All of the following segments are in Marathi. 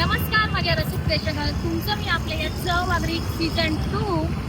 नमस्कार माझ्या रसिक प्रेक्षकांना. तुमचं मी आपल्या या चव आगरी सीझन टू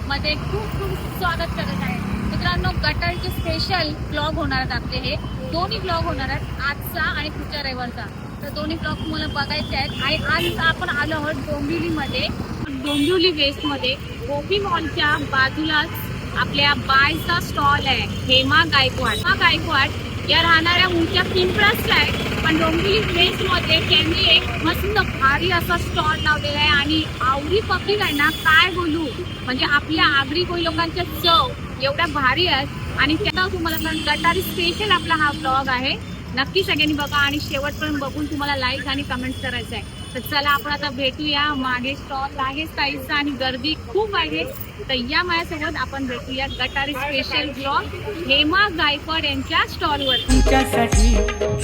मध्ये खूप खूप स्वागत करत आहे. मित्रांनो गटारचे स्पेशल ब्लॉग होणार आहेत आपले हे. दोन्ही ब्लॉग होणार आहेत आजचा आणि पुढच्या रविवारचा. तर दोन्ही ब्लॉग तुम्हाला बघायचे आहेत. आणि आज आपण आलो आहोत डोंबिवलीमध्ये. डोंबिवली वेस्टमध्ये गोपी मॉलच्या बाजूलाच आपल्या बायचा स्टॉल आहे हेमा गायकवाड. हेमा गायकवाड या राहणाऱ्या मुलच्या पिंपळसला आहे पण डोंबिवली वेस्टमध्ये त्यांनी एक मस्त भारी असा स्टॉल लावलेला आहे आणि आवडी पब्लिक आहे ना काय बोलू? म्हणजे आपल्या आगरी कोळी लोकांच्या चव एवढ्या भारी आहेत. आणि त्याचा तुम्हाला गटारी स्पेशल आपला हा ब्लॉग आहे. नक्की सगळ्यांनी बघा आणि शेवटपर्यंत बघून तुम्हाला लाईक आणि कमेंट करायचं आहे तर चला आपण आता भेटूया. मागे स्टॉल आहे साईजचा आणि गर्दी खूप आहे. तर या माझ्यासोबत आपण भेटूया गटारी स्पेशल ब्लॉग हेमा गायकवाड यांच्या स्टॉलवर तुमच्यासाठी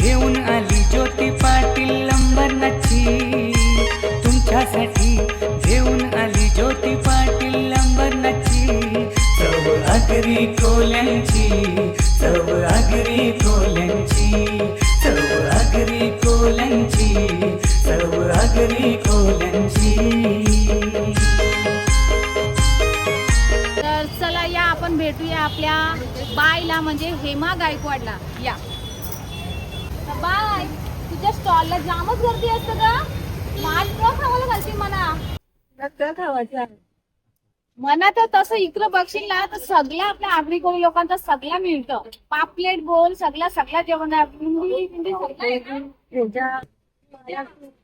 घेऊन आली ज्योती पाटील लंबरनाची तुमच्यासाठी घेऊन आली ज्योती पाटील लंबरनाची चव आगरी कोल्यांची चव आगरी कोल्यांची. कोल्यांची तर चला या आपण भेटूया आपल्या बायला म्हणजे हेमा गायकवाडला. या. बाय तुझ्या स्टॉलला जामच गर्दी असतं का माल न खावायला घालते म्हणा मना तर तसं इकडं बघशील ना तर सगळ्या आपल्या आगरी कोळी लोकांचं सगळं मिळतं. पापलेट बोल सगळं सगळं जेवण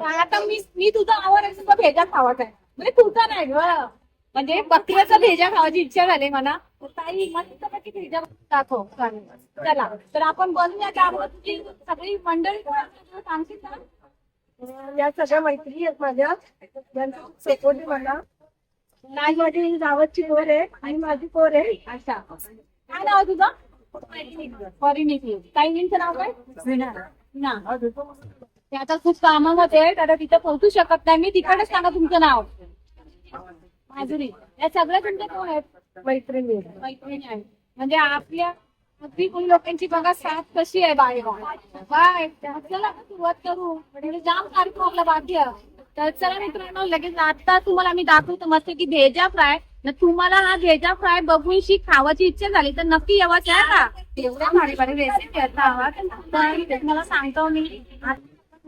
आता मी मी तुझा आवड आहे तुझा भेजा खावाचा आहे म्हणजे तुझा नाही ग. म्हणजे बकऱ्याचा भेजा खावायची इच्छा झाली मला. ताई मस्त पैकी भेजा दाखव चला तर आपण बनवूया त्यावर तुझी सगळी मंडळी सांगशील का? या सगळ्या मैत्री आहेत माझ्या. त्यांचा सपोर्ट मला. नाही माझी गावाची पोर आहे आणि माझी पोर आहे. अच्छा. काय नाव तुझं? परिणिती. ताईंचं नाव काय? ना ते आता खूप कामामध्ये आहेत आता तिथं पोहोचू शकत नाही. मी तिकडेच सांगा तुमचं नाव. माधुरी. या सगळ्या तुमच्या कोण आहेत? मैत्रिणी. मैत्रिणी आहेत. म्हणजे आपल्या अगदी कोणी लोकांची बघा साथ कशी आहे बाय. चला आपण सुरुवात करू. म्हणजे जाम कार्यक्रम आपला आहे तर चला मित्रांनो लगेच आता तुम्हाला मी दाखवतो मस्त की भेजा फ्राय. न तुम्हाला हा भेजा फ्राय बघूनशी खावाची इच्छा झाली तर नक्की यावाच आहे का एवढ्या भारी भारी रेसिपी तर तुम्हाला सांगतो मी.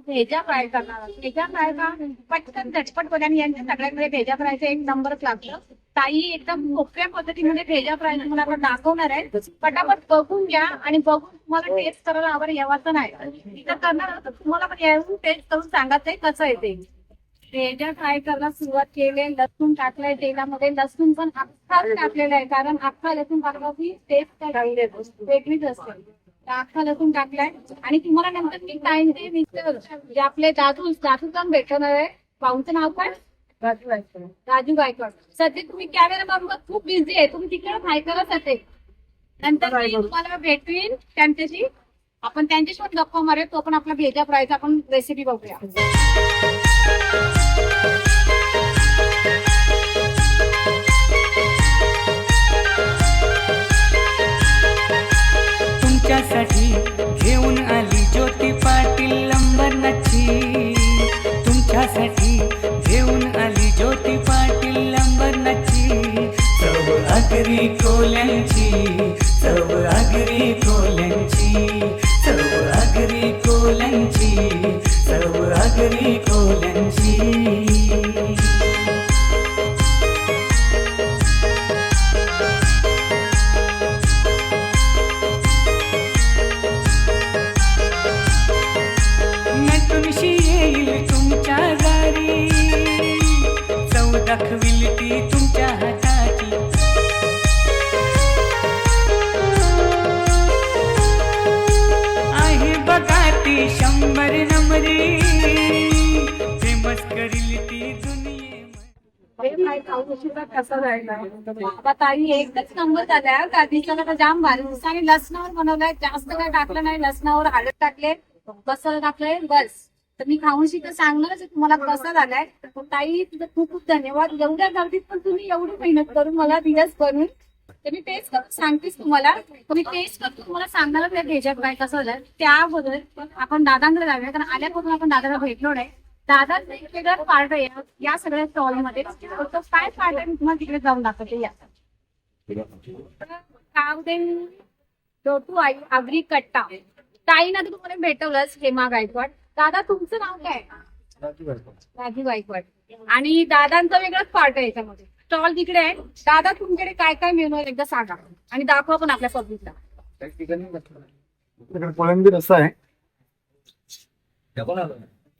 भेजा फ्राय करणार. भेजा फ्राय का? पटकन झटपट बघा आणि यांच्या सगळ्यांमध्ये भेजा फ्रायचं एक नंबरच लागतं. ताई एकदम सोप्या पद्धतीमध्ये भेजा फ्राय तुम्हाला आपण दाखवणार आहे. पटापट बघून घ्या आणि बघून तुम्हाला टेस्ट करायला आवड यावाचं नाही. तर करणार तुम्हाला पण येऊन टेस्ट करून सांगायचं आहे कसं आहे ते. भेजा फ्राय करायला सुरुवात केली लसूण टाकलंय तेलामध्ये. लसूण पण अख्खाच टाकलेला आहे कारण अख्खा लसूण टाकल्याची टेस्ट वेगळीच असते. अख्खा लसूण टाकलाय. आणि तुम्हाला नंतर मी टाइम ते मिस्टर जे आपले दादू दादू पण भेटणार आहे. पाहूचं नाव काय? राजू गायकवाड. सध्या तुम्ही कॅमेरा बघून खूप बिझी आहे. तुम्ही तिकडे काय करत होते नंतर मी तुम्हाला भेटवीन त्यांच्याशी. आपण त्यांच्याशी पण गप्पा मारूया तो पण आपला भेजा फ्रायचा आपण रेसिपी बघूया. कसा जायला ताई एकच नंबर झालाय त्या तर जाम भारी. दिसतं आणि लसणावर बनवलाय. जास्त काय टाकलं नाही. लसणावर हळद टाकले. कसं टाकलंय. बस. तर मी खाऊन शिकत सांगणारच तुम्हाला कसं झालाय? ताई तुझं खूप खूप धन्यवाद. एवढ्या गर्दीत पण तुम्ही एवढी मेहनत करून मला दिलंच बनून तर मी टेस्ट करून सांगतेच तुम्हाला. तुम्ही टेस्ट करतो तुम्हाला सांगणार त्या भेजात काय कसं झालं त्याबद्दल आपण दादांकडे जाऊया. कारण आल्यापासून आपण दादाला भेटलो नाही. दादाचं एक वेगळं पार्ट आहे या- सगळ्या स्टॉलमध्ये तो काय पार्ट आहे मी तुम्हाला तिकडे जाऊन दाखवते या. डोटू आई आगरी कट्टा. ताईना तर तुम्हाला भेटवलंच हेमा गायकवाड. दादा तुमचं नाव काय? राजू गायकवाड. आणि दादांचा वेगळाच पार्ट आहे याच्यामध्ये. स्टॉल तिकडे आहे. दादा तुमच्याकडे काय काय मेनू आहे एकदा सांगा. आणि दाखवा पण आपल्या पब्लिकला कोळंबी रस्सा आहे.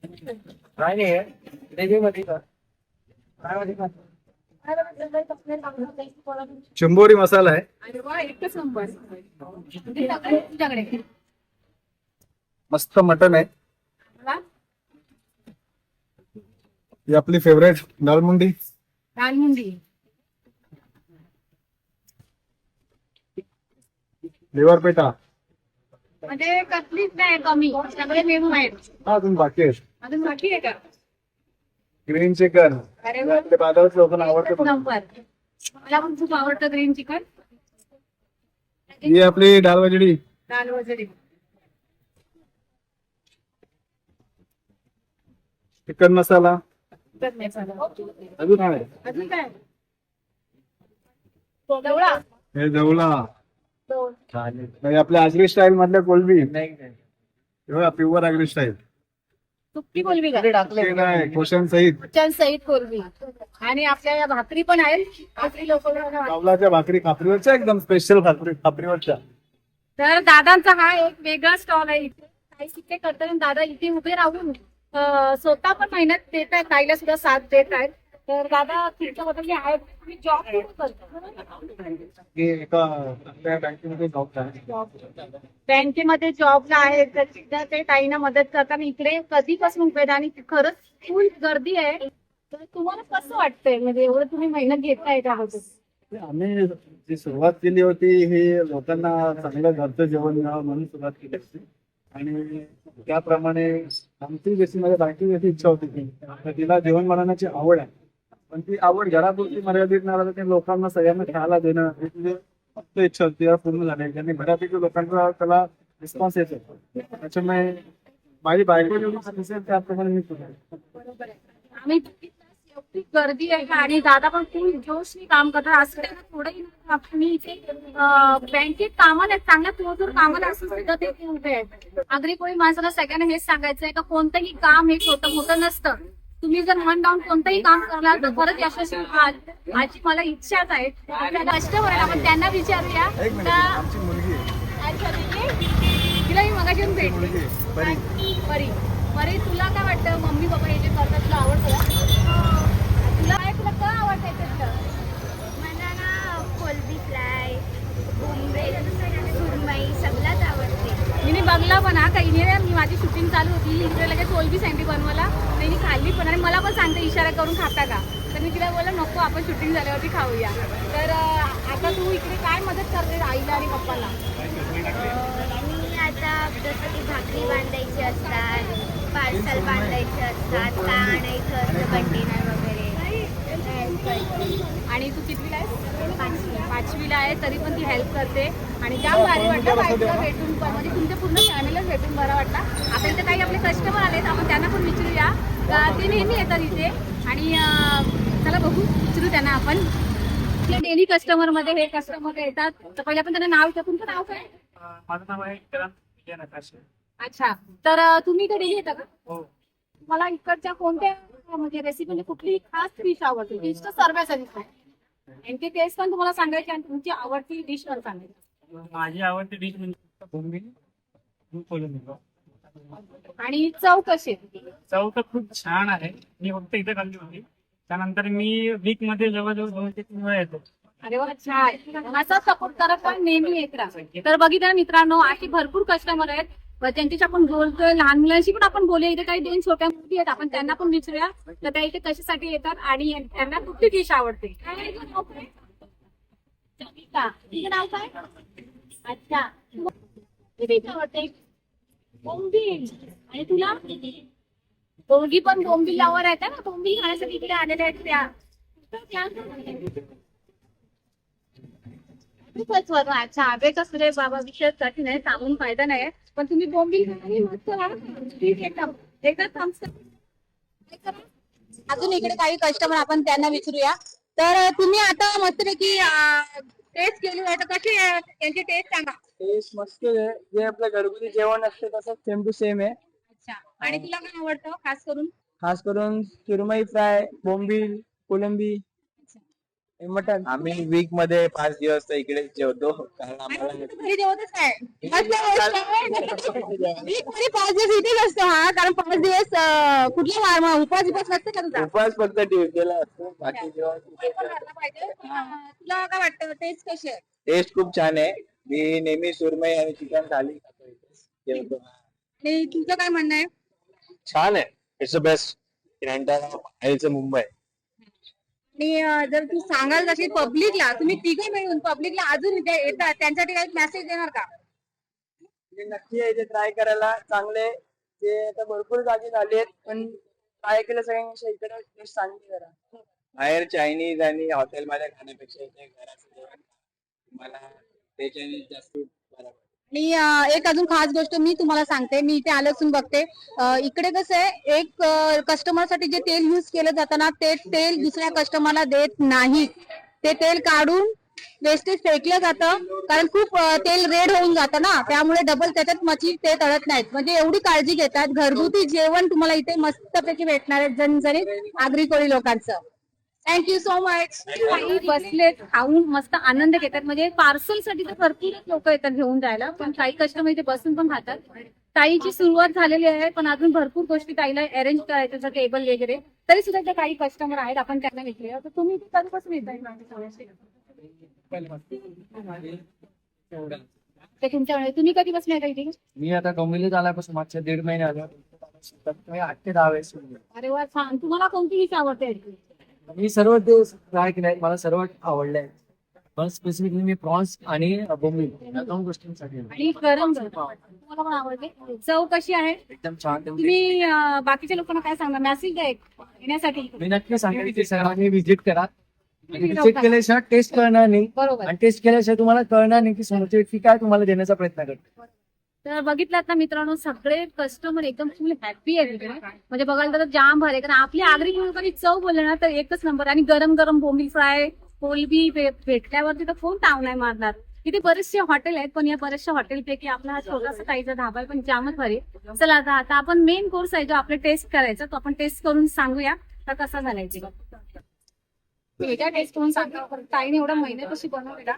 काय नाही ग्रेव्ही मध्ये का? काय मध्ये का? चंबोरी मसाला आहे. मस्त मटन आहे. ही आपली फेवरेट दालमुंडी रानमुंडी लिव्हर पेटा. म्हणजे कसलीच नाही कमी. सगळे मेनू आहेत. हा अजून बाकी आहे अजून बाकी आहे का? ग्रीन चिकन अरे वा. आपल्या बाजारात लोकांना आवडते एकच पण. नंबर मला पण खूप आवडतं ग्रीन चिकन ही आपली डाळ वजडी दाल वजडी चिकन मसाला अजून अजून आहे काय? जवळा हे जवला म्हणजे आपल्या आगरी स्टाईल मधल्या कोलबी. हे प्युअर आगरी स्टाईल सुट्टी कोलबी क्वेश्चन सहित. चल सईद कोलबी आणि आपल्या या भाकरी पण आहेत. भाकरी लोक भाकरी खापरीवरच्या एकदम स्पेशल खापरी खापरीवरच्या. तर दादांचा हा एक वेगळा स्टॉल आहे इथे. काही तिथे करतात आणि दादा इथे उभे राहून स्वतः पण मेहनत देत आहेत ताईला सुद्धा साथ देत आहेत तर दादा तुमच्याबद्दल जे आहे तुम्ही जॉब करता? हे एका बँकेमध्ये जॉब आहे. बँकेमध्ये जॉबला आहे तर तिथं ते ताईंना मदत करतात आणि इकडे कधीपासून उभे आहेत आणि खरंच फुल गर्दी आहे. तर तुम्हाला कसं वाटतंय? म्हणजे एवढं तुम्ही मेहनत घेताय त्याबद्दल. आम्ही जी सुरुवात केली होती ही लोकांना चांगलं घरचं जेवण मिळावं म्हणून सुरुवात केली होती. आणि त्याप्रमाणे आमची जशी माझ्या बायकी जशी इच्छा होती की तर तिला जेवण बनवण्याची आवड आहे. पण ती आवड घरापुरती मर्यादित न राहता ते लोकांना सगळ्यांना खायला देणं ही तिची म्हणजे फक्त इच्छा होती या पूर्ण झाली. आणि बऱ्यापैकी लोकांचा त्याला रिस्पॉन्स येतो. त्याच्यामुळे माझी बायको जेवढी दिसेल त्याप्रमाणे मी बरोबर आहे. आम्ही एवढी गर्दी आहे आणि दादा पण खूप जोशनी काम करतात. असं त्यांना थोडंही मी इथे बँकेत कामाला आहेत चांगल्या थोडं कामाला असं सुद्धा ते उभे आहेत. अगदी कोणी माणसाला सगळ्यांना हेच सांगायचं आहे का कोणतंही काम हे छोटं मोठं नसतं. तुम्ही जर मन लावून कोणतंही काम करणार तर खरंच यशस्वी व्हाल माझी मला इच्छाच आहे. कस्टमर आहे आपण त्यांना विचारूया. तिला मी मगाशी भेटली परी. परी. परी तुला काय वाटतं? मम्मी पप्पा हे जे करतात तुला आवडतं तुला काय तुला का आवडतं? मला ना कोलबी फ्राय बोंबेल सुरमई सगळंच आवडते मी बघला पण हा काही नाही मी माझी शूटिंग चालू होती. इकडे लगेच कोलबी सँडी बनवायला. त्यांनी खाल्ली पण आणि मला पण सांगते इशारा करून खाता का? तर मी तिला बोललं नको आपण शूटिंग झाल्यावरती खाऊया. तर आता तू इकडे काय मदत करते आईला आणि पप्पाला? मी आता जसं की भाकरी बांधायची असतात पार्सल बांधायचे असतात का आणायचं असतं कंटेनर वगैरे. आणि तू कितवीला आहेस? पाचवी. पाचवीला आहे तरी पण ती हेल्प करते. आणि जाम भारी बाईकला भेटून पण. म्हणजे भेटून बरं वाटला. आता इथे काही आपले कस्टमर आलेत आपण त्यांना पण विचारूया. ते नेहमी येतात इथे. आणि चला बघू विचारू त्यांना आपण. डेली कस्टमरमध्ये हे कस्टमर येतात. तर पहिले आपण त्यांना नाव विचारू. तुमचं नाव काय? माझं नाव आहे अच्छा. तर तुम्ही इथे डेली येता का? हो. मला इकडच्या कोणत्या म्हणजे रेसिपी म्हणजे कुठली खास डिश आवडते? डिश तर सर्वच आणि ती टेस्ट पण तुम्हाला सांगायची आणि तुमची आवडती डिश पण सांगायची माझी आवडती डिश म्हणजे. आणि चव कशी? चव तर खूप छान आहे. मी फक्त इथे खाल्ली होती. त्यानंतर मी वीकमध्ये जवळजवळ दोन ते तीन वेळा येतो. अरे वा छान. असा सपोर्ट करत पण नेहमी येत राहा. तर बघितलं मित्रांनो अशी भरपूर कस्टमर आहेत. त्यांच्याशी आपण बोलतोय लहान मुलांशी पण आपण बोलूया. इथे काही दोन छोट्या मुली आहेत. आपण त्यांना पण विचारूया. तर त्या इथे कशासाठी येतात आणि त्यांना कुठली डिश आवडते? नाव काय? अच्छा. डिश आवडते बोंबील. आणि तुला? दोघी पण बोंबील लावर आहेत ना बोंबील खाण्यासाठी इकडे आलेल्या आहेत त्या. त्या खूपच वरून अच्छा बाबा विषय कठीण आहे सांगून फायदा नाही पण तुम्ही बोंबील मस्त अजून इकडे काही कस्टमर आपण त्यांना विचारूया. तर तुम्ही आता मस्तपैकी टेस्ट केली आहे तर कशी त्यांची यांची टेस्ट सांगा. टेस्ट मस्त आहे. जे आपलं घरगुती जेवण असते तसंच सेम टू सेम आहे. अच्छा. आणि तुला काय आवडतं खास करून? खास करून सुरमई फ्राय बोंबील कोलंबी हे मटन आम्ही वीकमध्ये पाच दिवस तर इकडे जेवतो. कारण आणि आम्हाला तू घरी जेवतच नाही. मस्त गोष्ट आहे. वीकमध्ये पाच दिवस इथेच असतो हा. कारण पाच दिवस अं, कुठला वार मग नसते का तुझा? उपवास फक्त ट्युजडेला असतो. बाकी जेव्हा ते पण घातला पाहिजे. अं, तुला काय वाटतं? टेस्ट कशी आहे? टेस्ट खूप छान आहे. मी नेहमी सुरमई आणि चिकन थाली खातो इथे. जेवतो आणि तुझं काय म्हणणं आहे? छान आहे. It's the best in Mumbai आणि अं, जर तू सांगाल जशी पब्लिकला तुम्ही तिघे मिळून पब्लिकला अजून इथे येतात. त्यांच्यासाठी काही मेसेज देणार का? म्हणजे नक्की आहे इथे ट्राय करायला. चांगले ते आता भरपूर जागी झाले आहेत पण ट्राय केलं सगळ्यांनी. इकडे टेस्ट चांगली करा बाहेर चायनीज आणि हॉटेलमध्ये खाण्यापेक्षा इथे घराचं जेवण खा. जास्त आणि अं, एक अजून खास गोष्ट मी तुम्हाला सांगते मी इथे आलं बघते. अं, इकडे कसं आहे एक कस्टमरसाठी जे तेल युज केलं जातं ना ते तेल दुसऱ्या कस्टमरला देत नाही. ते तेल काढून वेस्टेज फेकलं जातं कारण खूप अं, तेल रेड होऊन जातं ना. त्यामुळे डबल त्याच्यात मच्छी ते तळत नाहीत. म्हणजे एवढी काळजी घेतात. घरगुती जेवण तुम्हाला इथे मस्तपैकी भेटणार आहे जनजणीत आगरी कोळी लोकांचं. थँक्यू सो मच काही बसलेत खाऊन मस्त आनंद घेतात. म्हणजे पार्सलसाठी तर भरपूर लोक येतात घेऊन जायला पण काही कस्टमर इथे बसून पण खातात. ताईची सुरुवात झालेली आहे पण अजून भरपूर गोष्टी ताईला अरेंज करायचं जसं टेबल वगैरे. तरी सुद्धा इथे काही कस्टमर आहेत आपण त्यांना विचारूया तर तुम्ही इथे कधीपासून येत ते तुमच्याकडे तुम्ही कधीपासून येता इथे? मी आता डोंबिवलीत आल्यापासून मागच्या दीड महिने आलो. आठ ते दहा वेळेस अरे वा छान. तुम्हाला कोणती डिश आवडते? मी सर्व ते ट्राय केले आहेत मला सर्व आवडले आहेत पण स्पेसिफिकली मी प्रॉन्स आणि बोंबील या दोन गोष्टींसाठी. आणि गरम गरम तुम्हाला पण आवडते. चव कशी आहे? एकदम छान तुम्ही अं, बाकीच्या लोकांना काय सांगणार मेसेज द्या एक येण्यासाठी. मी नक्की सांगेन की सर्वांनी व्हिजिट करा. व्हिजिट केल्याशिवाय टेस्ट करणार नाही. बरोबर. आणि टेस्ट केल्याशिवाय तुम्हाला कळणार नाही की समोरची व्यक्ती काय तुम्हाला देण्याचा प्रयत्न करते. तर बघितलात ना मित्रांनो सगळे कस्टमर एकदम फुल हॅपी आहे तिकडे म्हणजे बघायला तर जाम भर आहे. कारण आपली आगरी लोकांनी चव बोलले ना तर एकच नंबर आणि गरम गरम बोंबी फ्राय कोलबी भेटल्यावर भेटल्यावरती तर कोण ताव नाही मारणार. इथे बरेचसे हॉटेल आहेत पण या बऱ्याचशा हॉटेलपैकी आपला हा छोटासा काहीचा धाबा आहे पण जामच भारी आहे. चला आता आता आपण मेन कोर्स आहे जो आपला टेस्ट करायचा तो आपण टेस्ट करून सांगूया. तर कसा झालाय ते टेस्ट करून सांगा ताईने एवढा महिन्यात कशी बनवलेला.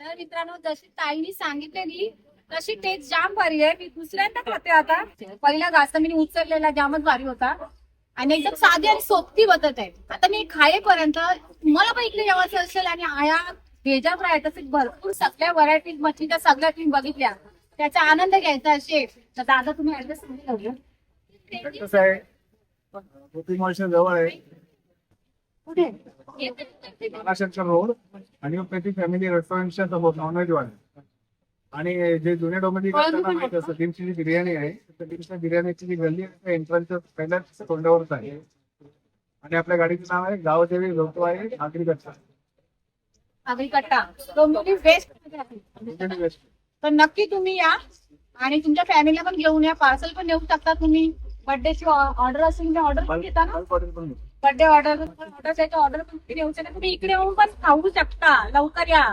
तर मित्रांनो जशी ताईने सांगितलेली तशी टेस्ट जाम भारी आहे. मी दुसऱ्यांदा खाते आता. पहिला घास मी उचललेला जामच भारी होता. आणि एकदम साधी आणि सोपती बदत आहे. आता मी खायेपर्यंत तुम्हाला पण इकडे जेवायचं असेल आणि आया भेजा फ्राय तसे भरपूर सगळ्या व्हरायटीज मच्छीच्या सगळ्या तुम्ही बघितल्या. त्याचा आनंद घ्यायचा असे तर दादा तुम्ही ऍड्रेस सांगितलं कसं आहे गोपी मॉलच्या जवळ आहे. महाशंकर रोड आणि पेटी फॅमिली रेस्टॉरंटच्या समोर नॉनव्हेज वाले आणि जे जुने डोमेटी करताना माहिती असतं जी बिर्याणी आहे टीमच्या बिर्याणीची जी गल्ली आहे एंट्रन्सच्या पहिल्याच तोंडावरच आहे. आणि आपल्या गाडीचं नाव आहे गावदेवी लोकवाई आगरी कच्चा आगरी कट्टा वेस्ट तर नक्की तुम्ही या. आणि तुमच्या फॅमिलीला पण घेऊन या. पार्सल पण नेऊ शकता तुम्ही. बर्थडेची ऑर्डर असेल ऑर्डर पण घेता ना? बर्थडे ऑर्डर ऑर्डर त्याची ऑर्डर पण तुम्ही देऊ शकता. तुम्ही इकडे येऊन पण खाऊ शकता. लवकर या.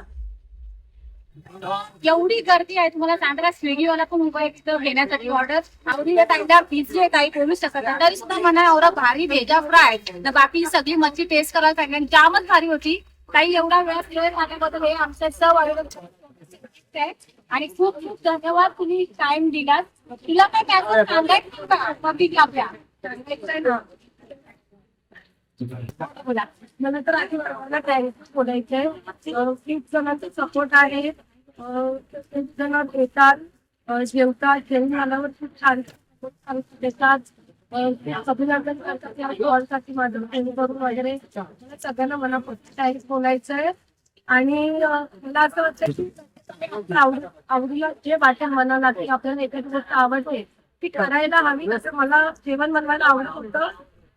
एवढी गर्दी आहे. तुम्हाला सांगता स्विगीवाला पण उभा आहे तिथं घेण्यासाठी ऑर्डर आवडी टाकल्या बिझी आहे काही बोलू शकत नाही. तरी सुद्धा म्हणा एवढा भारी भेजा फ्राय तर बाकी सगळी मच्छी टेस्ट करायला पाहिजे आणि जामच भारी होती. काही एवढा वेळ वेळ माझ्याबद्दल. हे आमच्या सर्व आहे. आणि खूप खूप धन्यवाद. तुम्ही टाइम दिलात. तिला काय मॅसेज सांगायचं का पब्लिक आपल्या. बोला. मला तर आधी मला डायरेक्ट बोलायचंय? खूप जणांचा सपोर्ट आहे. खूप जण येतात जेवतात जेवून आल्यावर खूप छान देतात. अं, अभिनंदन करतात या कॉलसाठी माझं. करून वगैरे सगळ्यांना मला थँक्स बोलायचंय. आणि मला असं वाटतं की आवडीला जे वाटेल मनाला की आपल्याला एखादी गोष्ट आवडते ती करायला हवी. तसं मला जेवण बनवायला आवडत होतं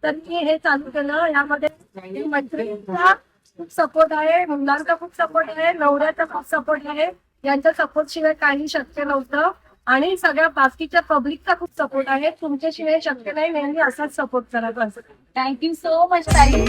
तर मी हे चालू केलं. यामध्ये मैत्रिणीचा खूप सपोर्ट आहे मुलांचा खूप सपोर्ट आहे नवऱ्याचा खूप सपोर्ट आहे. यांच्या सपोर्ट शिवाय काही शक्य नव्हतं. आणि सगळ्या बाकीच्या पब्लिकचा खूप सपोर्ट आहे. तुमच्याशिवाय शक्य नाही नेहमी असाच सपोर्ट करत असत. थँक्यू सो मच ताई.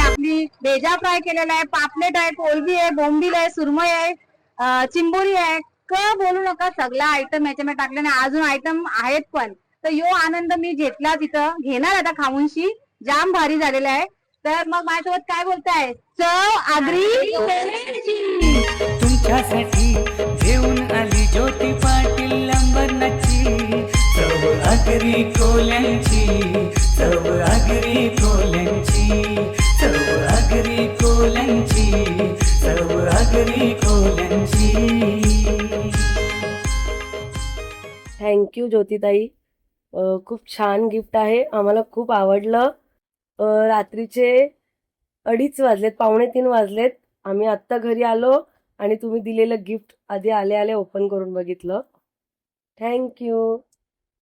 आपली भेजा फ्राय केलेला आहे पापलेट आहे कोलबी आहे बोंबील आहे सुरमई आहे चिंबोरी आहे. क बोलू नका सगळा आयटम याच्यामध्ये टाकले नाही अजून आयटम आहेत पण. तर यो आनंद मी घेतला तिथं. घेणार आता खाऊनशी. जाम भारी झालेला आहे. तर मग माझ्यासोबत काय बोलताय? चव आगरी. तुमच्यासाठी घेऊन आली ज्योती पाटील अंबरनाची चव आगरी कोल्यांची. चव आगरी कोल्यांची. चव आगरी कोल्यांची. चव आगरी कोल्यांची. थँक्यू ज्योतिताई. खूप छान गिफ्ट आहे. आम्हाला खूप आवडलं. रात्रीचे अडीच वाजलेत पावणे तीन वाजलेत. आम्ही आत्ता घरी आलो आणि तुम्ही दिलेलं गिफ्ट आधी आले आले ओपन करून बघितलं. थँक्यू